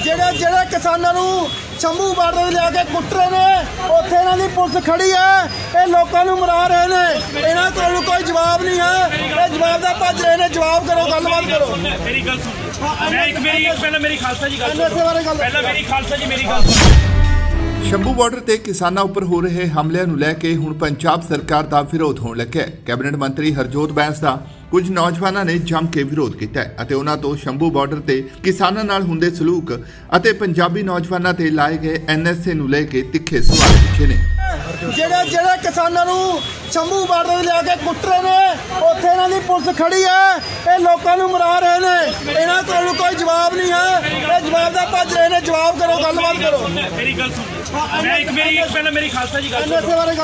ਜਿਹੜੇ ਜਿਹੜੇ ਕਿਸਾਨਾਂ ਨੂੰ ਸ਼ੰਭੂ ਬਾਰਡਰ ਲਿਆ ਕੇ ਕੁੱਟ ਰਹੇ ਨੇ ਉੱਥੇ ਇਹਨਾਂ ਦੀ ਪੁਲਿਸ ਖੜੀ ਹੈ। ਇਹ ਲੋਕਾਂ ਨੂੰ ਮਰਾ ਰਹੇ ਨੇ। ਇਹਨਾਂ ਕੋਲ ਕੋਈ ਜਵਾਬ ਨਹੀਂ ਹੈ। ਇਹ ਜਵਾਬ ਦਾ ਭੱਜ ਰਹੇ ਨੇ। ਜਵਾਬ ਕਰੋ ਗੱਲਬਾਤ ਕਰੋ। ਮੇਰੀ ਗੱਲ ਸੁਣ। ਮੈਂ ਇੱਕ ਮੇਰੀ ਪਹਿਲਾਂ ਮੇਰੀ ਖਾਲਸਾ ਜੀ ਗੱਲ ਪਹਿਲਾਂ ਮੇਰੀ ਖਾਲਸਾ ਜੀ ਮੇਰੀ ਗੱਲ ਸੁਣ। ਸ਼ੰਭੂ ਬਾਰਡਰ ਤੇ ਕਿਸਾਨਾਂ ਉੱਪਰ ਹੋ ਰਹੇ ਹਮਲਿਆਂ ਨੂੰ ਲੈ ਕੇ ਹੁਣ ਪੰਜਾਬ ਸਰਕਾਰ ਦਾ ਵਿਰੋਧ ਹੋਣ ਲੱਗਿਆ ਹੈ। ਕੈਬਨਿਟ ਮੰਤਰੀ ਹਰਜੋਤ ਬੈਂਸ ਦਾ ਕੁਝ ਨੌਜਵਾਨਾਂ ਨੇ ਜੰਮ ਕੇ ਵਿਰੋਧ ਕੀਤਾ ਅਤੇ ਉਹਨਾਂ ਤੋਂ ਸ਼ੰਭੂ ਬਾਰਡਰ ਤੇ ਕਿਸਾਨਾਂ ਨਾਲ ਹੁੰਦੇ ਸਲੂਕ ਅਤੇ ਪੰਜਾਬੀ ਨੌਜਵਾਨਾਂ ਤੇ ਲਾਏ ਗਏ ਐਨਐਸਏ ਨੂੰ ਲੈ ਕੇ ਤਿੱਖੇ ਸਵਾਲ ਪੁੱਛੇ ਨੇ। ਜਿਹੜੇ ਜਿਹੜੇ ਕਿਸਾਨਾਂ ਨੂੰ ਸ਼ੰਭੂ ਬਾਰਡਰ ਲਿਆ ਕੇ ਕੁੱਟ ਰਹੇ ਨੇ ਉੱਥੇ ਇਹਨਾਂ ਦੀ ਪੁਲਿਸ ਖੜੀ ਹੈ। ਇਹ ਲੋਕਾਂ ਨੂੰ ਮਰਾ ਰਹੇ ਨੇ। ਇਹਨਾਂ ਕੋਲ ਕੋਈ ਜਵਾਬ ਨਹੀਂ ਹੈ। ਇਹ ਜਵਾਬ ਦਾ ਭੱਜ ਰਹੇ ਨੇ। ਜਵਾਬ ਕਰੋ ਗੱਲਬਾਤ ਕਰੋ। ਮੇਰੀ ਗੱਲ ਸੁਣ। ਮੈਂ ਇੱਕ ਮੇਰੀ ਪਹਿਲਾਂ ਮੇਰੀ ਖਾਲਸਾ ਜੀ ਗੱਲ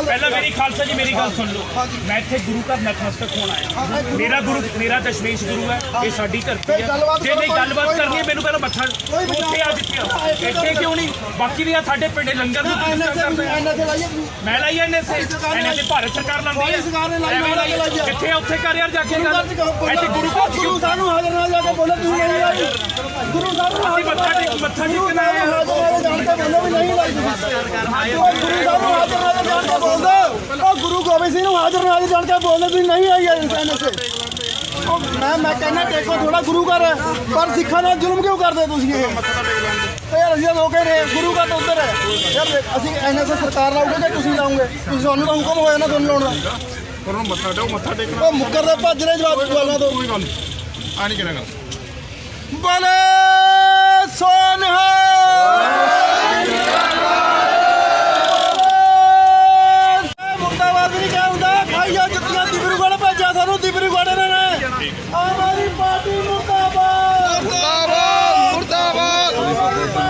ਪਹਿਲਾਂ ਮੇਰੀ ਖਾਲਸਾ ਜੀ ਮੇਰੀ ਗੱਲ ਸੁਣ ਲਓ। ਮੈਂ ਇੱਥੇ ਗੁਰੂ ਘਰ ਨਤਮਸਤਕ ਹੋਣ ਆਇਆ। ਮੇਰਾ ਗੁਰੂ ਮੇਰਾ ਦਸ਼ਮੇਸ਼ ਗੁਰੂ ਹੈ। ਇਹ ਸਾਡੀ ਧਰਤੀ ਹੈ। ਜੇ ਨਹੀਂ ਗੱਲਬਾਤ ਕਰਨੀ ਹੈ ਮੈਨੂੰ ਪਹਿਲਾਂ ਮੱਥਾ ਉੱਥੇ ਆ ਆ। ਇੱਥੇ ਕਿਉਂ ਨਹੀਂ? ਬਾਕੀ ਵੀ ਆ ਸਾਡੇ ਪਿੰਡੇ ਲੰਗਰ ਦੀ ਐਨਐਸਏ ਐਨਐਸਏ ਤੁਸੀਂ। ਮੈਂ ਲਾਈ ਐਨੇ ਸੇ ਸਰਕਾਰ ਨੇ ਐਨੇ ਤੇ ਭਾਰਤ ਸਰਕਾਰ ਲਾਉਂਦੀ ਹੈ ਸਰਕਾਰ ਨੇ ਲਾਈ, ਮੈਂ ਲਾਈ। ਕਿੱਥੇ ਉੱਥੇ ਕਰ ਯਾਰ ਜਾ ਕੇ ਗੱਲ। ਇੱਥੇ ਗੁਰੂ ਘਰ ਗੁਰੂ ਸਾਹਿਬ ਨੂੰ ਹਾਜ਼ਰ ਨਾਲ ਜਾ ਕੇ ਬੋਲੋ ਤੁਸੀਂ ਨਹੀਂ ਲਾਈ ਗੁਰੂ ਸਾਹਿਬ ਨੂੰ ਅਸੀਂ ਮੱਥਾ ਟੇਕ ਮੱਥਾ ਟੇਕਣਾ ਹੈ ਹਾਜ਼ਰ ਨਾਲ ਜਾਣ ਕੇ ਬੋਲੋ ਵੀ ਨਹੀਂ ਲਾਈ ਤੁਸੀਂ ਗੁਰੂ ਸਾਹਿਬ ਨੂੰ ਹਾਜ਼ਰ ਨਾਲ ਜਾਣ ਕੇ ਬੋਲ। ਦਿਓ ਉਹ ਗੁਰੂ ਗੋਬਿੰਦ ਸਿੰਘ ਨੂੰ ਹਾਜ਼ਰ ਨਾਲ ਜਾਣ ਕੇ ਬੋਲ ਦਿਓ ਵੀ ਨਹੀਂ ਆਈ ਐਨਐਸਏ ਮੈਂ ਮੈਂ ਕਹਿੰਦਾ ਟੇਕੋ ਥੋੜਾ ਗੁਰੂ ਘਰ ਪਰ ਸਿੱਖਾਂ ਨਾਲ ਜ਼ੁਲਮ ਕਿਉਂ ਕਰਦੇ ਤੁਸੀਂ ਇਹ? ਤੇ ਯਾਰ ਅਸੀਂ ਲੋਕੇ ਨੇ ਗੁਰੂ ਤਾਂ ਉੱਧਰ ਹੈ। ਯਾਰ ਅਸੀਂ ਐਨਐਸਏ ਸਰਕਾਰ ਲਾਉਗੇ ਕਿ ਤੁਸੀਂ ਲਾਉਂਗੇ ਤੁਸੀਂ ਸਾਨੂੰ ਤਾਂ ਹੁਕਮ ਹੋਇਆ ਨਾ ਤੁਹਾਨੂੰ ਲਾਉਣ ਦਾ। ਮੱਥਾ ਟੇਕੋ ਮੱਥਾ ਟੇਕਣਾ। ਉਹ ਮੁੱਕਰ ਦੇ ਭੱਜ ਰਹੇ ਜਵਾਬ ਜਵਾਬਾਂ ਤੋਂ। ਕੋਈ ਗੱਲ ਆ ਨਹੀਂ ਕਰਾਂਗਾ ਬੋਲੇ ਸੋਨਹਾ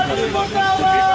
Vamos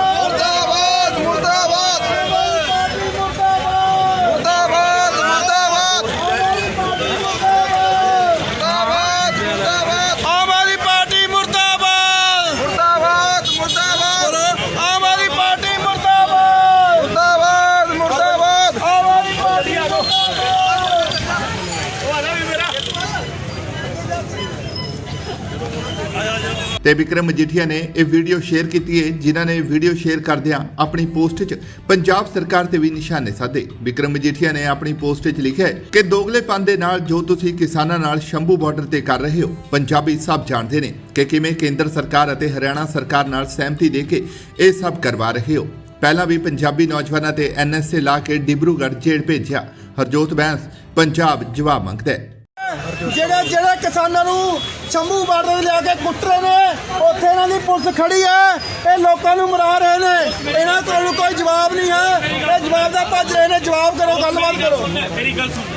ਤੇ ਵਿਕਰਮ ਮਜੀਠੀਆ ਨੇ ਇਹ ਵੀਡੀਓ ਸ਼ੇਅਰ ਕੀਤੀ ਹੈ, ਜਿਨ੍ਹਾਂ ਨੇ ਵੀਡੀਓ ਸ਼ੇਅਰ ਕਰਦਿਆਂ ਆਪਣੀ ਪੋਸਟ 'ਚ ਪੰਜਾਬ ਸਰਕਾਰ ਤੇ ਵੀ ਨਿਸ਼ਾਨੇ ਸਾਧੇ। ਵਿਕਰਮ ਮਜੀਠੀਆ ਨੇ ਆਪਣੀ ਪੋਸਟ 'ਚ ਲਿਖਿਆ ਕਿ ਦੋਗਲੇਪਨ ਦੇ ਨਾਲ ਜੋ ਤੁਸੀਂ ਕਿਸਾਨਾਂ ਨਾਲ ਸ਼ੰਭੂ ਬਾਰਡਰ ਤੇ ਕਰ ਰਹੇ ਹੋ, ਪੰਜਾਬੀ ਸਭ ਜਾਣਦੇ ਨੇ ਕਿ ਕਿਵੇਂ ਕੇਂਦਰ ਸਰਕਾਰ ਅਤੇ ਹਰਿਆਣਾ ਸਰਕਾਰ ਨਾਲ ਸਹਿਮਤੀ ਦੇ ਕੇ ਇਹ ਸਭ ਕਰਵਾ ਰਹੇ ਹੋ। ਪਹਿਲਾਂ ਵੀ ਪੰਜਾਬੀ ਨੌਜਵਾਨਾਂ ਤੇ ਐਨਐਸਏ ਲਾ ਕੇ ਡਿਬਰੂਗੜ੍ਹ ਜੇਲ੍ਹ ਭੇਜਿਆ। ਹਰਜੋਤ ਬੈਂਸ, ਪੰਜਾਬ ਜਵਾਬ ਮੰਗਦਾ ਹੈ। ਜਿਹੜੇ ਜਿਹੜੇ ਕਿਸਾਨਾਂ ਨੂੰ ਸ਼ੰਭੂ ਬਾਰਡਰ ਲਿਆ ਕੇ ਕੁੱਟ ਰਹੇ ਨੇ। ਉੱਥੇ ਇਹਨਾਂ ਦੀ ਪੁਲਿਸ ਖੜੀ ਹੈ। ਇਹ ਲੋਕਾਂ ਨੂੰ ਮਰਾ ਰਹੇ ਨੇ। ਇਹਨਾਂ ਕੋਲ ਕੋਈ ਜਵਾਬ ਨਹੀਂ ਹੈ। ਇਹ ਜਵਾਬ ਦਾ ਭੱਜ ਰਹੇ ਨੇ। ਜਵਾਬ ਕਰੋ ਗੱਲਬਾਤ ਕਰੋ। ਮੇਰੀ ਗੱਲ ਸੁਣ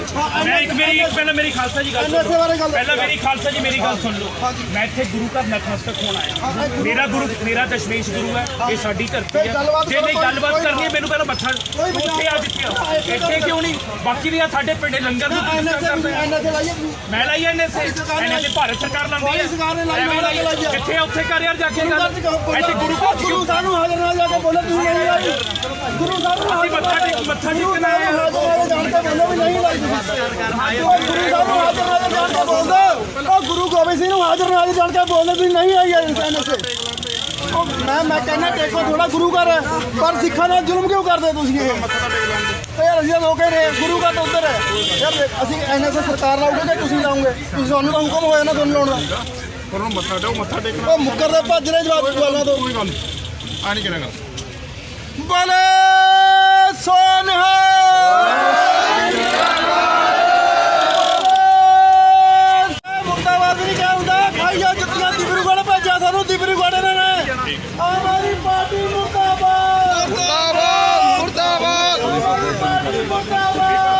ਮੈਂ ਇੱਕ ਮੇਰੀ ਪਹਿਲਾਂ ਮੇਰੀ ਖਾਲਸਾ ਜੀ ਗੱਲ ਐਨਐਸਏ ਗੱਲ ਪਹਿਲਾਂ ਮੇਰੀ ਖਾਲਸਾ ਜੀ ਮੇਰੀ ਗੱਲ ਸੁਣ ਲਓ। ਮੈਂ ਇੱਥੇ ਗੁਰੂ ਘਰ ਨਤਮਸਤਕ ਹੋਣ ਆਇਆ। ਮੇਰਾ ਗੁਰੂ ਮੇਰਾ ਦਸ਼ਮੇਸ਼ ਗੁਰੂ ਹੈ। ਇਹ ਸਾਡੀ ਧਰਤੀ ਹੈ। ਜੇ ਨਹੀਂ ਗੱਲਬਾਤ ਕਰਨੀ ਹੈ ਮੈਨੂੰ ਪਹਿਲਾਂ ਮੱਥਾ ਉੱਥੇ ਆ ਜਿੱਥੇ। ਇੱਥੇ ਕਿਉਂ ਨਹੀਂ? ਬਾਕੀ ਵੀ ਆ ਸਾਡੇ ਪਿੰਡੇ ਲੰਗਰ ਦੀ ਐਨਐਸਏ। ਐਨਐਸਏ। ਮੈਂ ਲਾਈ ਐਨੇ ਸੇ ਸਰਕਾਰ ਨੇ ਐਨੇ ਤੇ ਭਾਰਤ ਸਰਕਾਰ ਲਾਉਂਦੀ ਕੋਈ ਹੈ। ਸਰਕਾਰ ਨੇ ਲਾਈ, ਐਵੇਂ ਮੈਂ ਲਾਈ ਲਾਈ ਹੈ। ਕਿੱਥੇ ਆ? ਉੱਥੇ ਕਰ ਯਾਰ ਜਾ ਕੇ ਗੁਰੂ ਗੱਲ। ਘਰ ਚ ਕਹੋ, ਇੱਥੇ ਗੁਰੂ ਘਰ ਚ ਗੁਰੂ ਕਿਉਂ ਸਾਹਿਬ ਨੂੰ ਹਾਜ਼ਰ ਨਾਲ ਜਾ ਕੇ ਬੋਲੋ ਤੁਸੀਂ ਨਹੀਂ ਲਾਈ ਗੁਰੂ ਸਾਹਿਬ ਨੂੰ ਅਸੀਂ ਮੱਥਾ ਟੇਕ ਮੱਥਾ ਗੁਰੂ ਟੇਕਣਾ ਸਾਹਿਬ ਹੈ। ਨੂੰ ਹਾਜ਼ਰ ਨਾਲ ਜਾਣ ਕੇ ਬੋਲੋ ਵੀ ਨਹੀਂ ਲਾਈ। ਤੁਸੀਂ ਉਹ ਗੁਰੂ ਸਾਹਿਬ ਨੂੰ ਹਾਜ਼ਰ ਨਾਲ ਜਾਣ ਕੇ ਬੋਲ ਦਿਓ ਉਹ ਗੁਰੂ ਗੋਬਿੰਦ ਸਿੰਘ ਨੂੰ ਹਾਜ਼ਰ ਨਾਲ ਜਾਣ ਕੇ ਬੋਲ ਦਿਓ ਵੀ ਨਹੀਂ ਆਈ ਐਨਐਸਏ ਉਹ ਮੈਂ ਮੈਂ ਕਹਿੰਦਾ ਟੇਕੋ ਥੋੜਾ ਗੁਰੂ ਘਰ ਪਰ ਸਿੱਖਾਂ ਨਾਲ ਜ਼ੁਲਮ ਕਿਉਂ ਕਰਦੇ ਤੁਸੀਂ ਇਹ? ਯਾਰ ਅਸੀਂ ਲੋਕੇ ਨੇ ਗੁਰੂ ਘਰ ਤਾਂ ਉੱਧਰ ਹੈ। ਯਾਰ ਅਸੀਂ ਐਨਐਸਏ ਸਰਕਾਰ ਲਾਉਗੇ ਕਿ ਤੁਸੀਂ ਲਾਉਂਗੇ? ਤੁਸੀਂ ਸਾਨੂੰ ਤਾਂ ਹੁਕਮ ਹੋਇਆ ਨਾ ਤੁਹਾਨੂੰ ਲਾਉਣ ਦਾ। ਉਹਨਾਂ ਨੂੰ ਮੱਥਾ ਟੇਕੋ ਮੱਥਾ ਟੇਕਣਾ। ਉਹ ਮੁੱਕਰ ਦੇ ਭੱਜ ਰਹੇ ਜਵਾਬ ਜਵਾਬਾਂ ਤੋਂ। ਕੋਈ ਗੱਲ ਆ ਨਹੀਂ ਕਰਾਂਗਾ ਬੋਲੇ ਸੋਨਹਾ Bravo!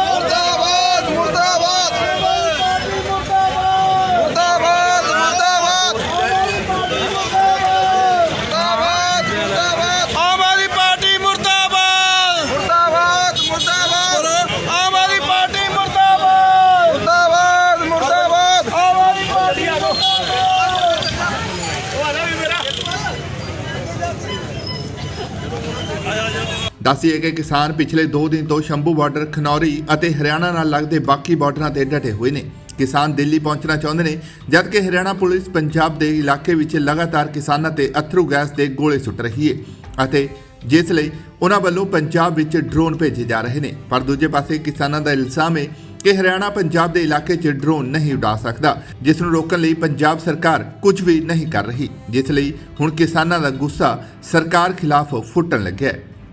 ਦੱਸੀਏ ਕਿ ਕਿਸਾਨ ਪਿਛਲੇ 2 ਦਿਨ ਤੋਂ ਸ਼ੰਭੂ ਬਾਰਡਰ, ਖਨੌਰੀ ਅਤੇ ਹਰਿਆਣਾ ਨਾਲ ਲੱਗਦੇ ਬਾਕੀ ਬਾਰਡਰਾਂ ਤੇ ਡਟੇ ਹੋਏ ਨੇ। ਕਿਸਾਨ ਦਿੱਲੀ ਪਹੁੰਚਣਾ ਚਾਹੁੰਦੇ ਨੇ, ਜਦਕਿ ਹਰਿਆਣਾ ਪੁਲਿਸ ਪੰਜਾਬ ਦੇ ਇਲਾਕੇ ਵਿੱਚ ਲਗਾਤਾਰ ਕਿਸਾਨਾਂ ਤੇ ਅਥਰੂ ਗੈਸ ਦੇ ਗੋਲੇ ਸੁੱਟ ਰਹੀ ਹੈ ਅਤੇ ਜਿਸ ਲਈ ਉਹਨਾਂ ਵੱਲੋਂ ਪੰਜਾਬ ਵਿੱਚ ਡਰੋਨ ਭੇਜੇ ਜਾ ਰਹੇ ਨੇ। ਪਰ ਦੂਜੇ ਪਾਸੇ ਕਿਸਾਨਾਂ ਦਾ ਇਲਜ਼ਾਮ ਹੈ ਕਿ ਹਰਿਆਣਾ ਪੰਜਾਬ ਦੇ ਇਲਾਕੇ 'ਚ ਡਰੋਨ ਨਹੀਂ ਉਡਾ ਸਕਦਾ, ਜਿਸ ਨੂੰ ਰੋਕਣ ਲਈ ਪੰਜਾਬ ਸਰਕਾਰ ਕੁਝ ਵੀ ਨਹੀਂ ਕਰ ਰਹੀ। ਜਿਸ ਲਈ ਹੁਣ ਕਿਸਾਨਾਂ ਦਾ ਗੁੱਸਾ ਸਰਕਾਰ ਖਿਲਾਫ ਫੁੱਟਣ ਲੱਗਿਆ ਹੈ।